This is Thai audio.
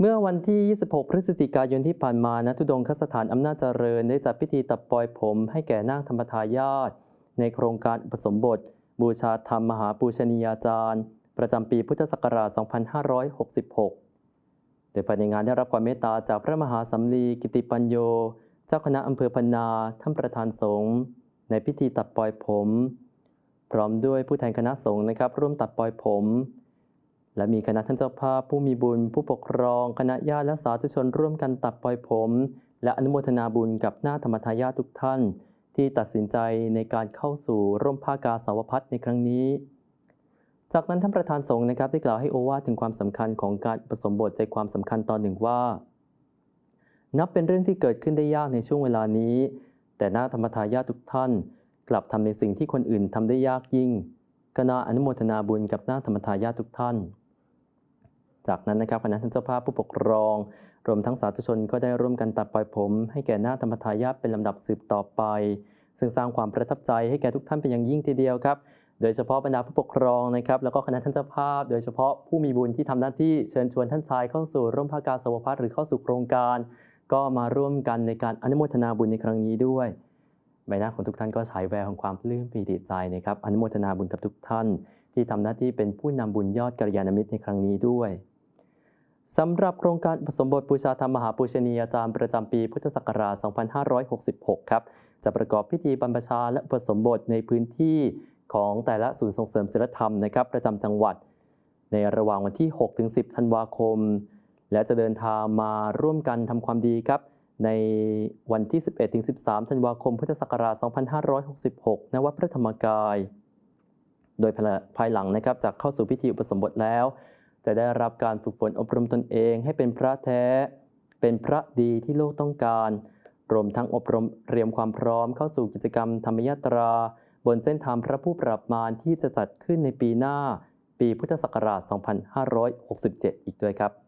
เมื่อวันที่ 26 พฤศจิกายนที่ผ่านมาณทุดงคสถานอำนาจเจริญได้จัดพิธีตัดปลอยผม ให้แก่นางธรรมทายาทในโครงการอุปสมบท บูชาธรรมมหาปูชนียาจารย์ ประจำปีพุทธศักราช 2566 โดยภายในงานได้รับความเมตตาจากพระมหาสำลีกิติปัญโย เจ้าคณะอำเภอพนาท่านประธานสงฆ์ในพิธีตัดปลอยผม พร้อมด้วยผู้แทนคณะสงฆ์นะครับร่วมตัดปลอยผม และมีคณะท่านเจ้าภาพผู้มีบุญ ผู้ปกครอง คณะญาติและสาธุชนร่วมกันตัดปล่อยผม และอนุโมทนาบุญกับหน้าธรรมทายาทุกท่าน ที่ตัดสินใจในการเข้าสู่ร่มผ้ากาสาวพัดในครั้งนี้ จากนั้นท่านประธานสงฆ์นะครับได้กล่าวให้โอวาทถึงความสำคัญของการอุปสมบทใจความสำคัญตอนหนึ่งว่า นับเป็นเรื่องที่เกิดขึ้นได้ยากในช่วงเวลานี้ แต่หน้าธรรมทายาททุกท่าน กลับทำในสิ่งที่คนอื่นทำได้ยากยิ่งก็น่าอนุโมทนาบุญกับหน้าธรรมทายาททุกท่าน จากนั้นนะครับคณะท่านเจ้าภาพผู้ปกครอง รวมทั้งสาธุชนก็ได้ร่วมกันตัดปล่อยผม ให้แก่หน้าธรรมทายาทเป็นลำดับสืบต่อไป ซึ่งสร้างความประทับใจให้แก่ทุกท่านเป็นอย่างยิ่งทีเดียวครับ โดยเฉพาะบรรดาผู้ปกครองนะครับแล้วก็คณะท่านเจ้าภาพ โดยเฉพาะผู้มีบุญที่ทำหน้าที่เชิญชวนท่านชายเข้าสู่ร่มพระกาสวพัฒน์หรือเข้าสู่โครงการ ก็มาร่วมกันในการอนุโมทนาบุญในครั้งนี้ด้วยใบหน้าของทุกท่านก็ฉายแววของความปลื้มปรีดีใจนะครับอนุโมทนาบุญกับทุกท่าน ที่ทำหน้าที่เป็นผู้นำบุญยอดกัลยาณมิตรในครั้งนี้ด้วย สำหรับโครงการผสมบทบูชาธรรมมหาปูชนียาจารย์ประจำปีพุทธศักราช 2566 ครับ จะประกอบพิธีบรรพชาและอุปสมบทในพื้นที่ของแต่ละศูนย์ส่งเสริมศิลธรรมนะครับประจำจังหวัด ในระหว่างวันที่ 6-10 ธันวาคม และจะเดินทางมาร่วมกันทำความดีครับ ในวันที่ 11-13 ธันวาคม พุทธศักราช 2566 ณ วัดพระธรรมกาย โดยภายหลังนะครับจากเข้าสู่พิธีอุปสมบทแล้ว จะได้รับการฝึกฝนอบรมตนเองให้เป็นพระแท้ เป็นพระดีที่โลกต้องการ รวมทั้งอบรมเตรียมความพร้อมเข้าสู่กิจกรรมธรรมยาตรา บนเส้นทางพระผู้ปรับมารที่จะจัดขึ้นในปีหน้า ปีพุทธศักราช 2567 อีกด้วยครับ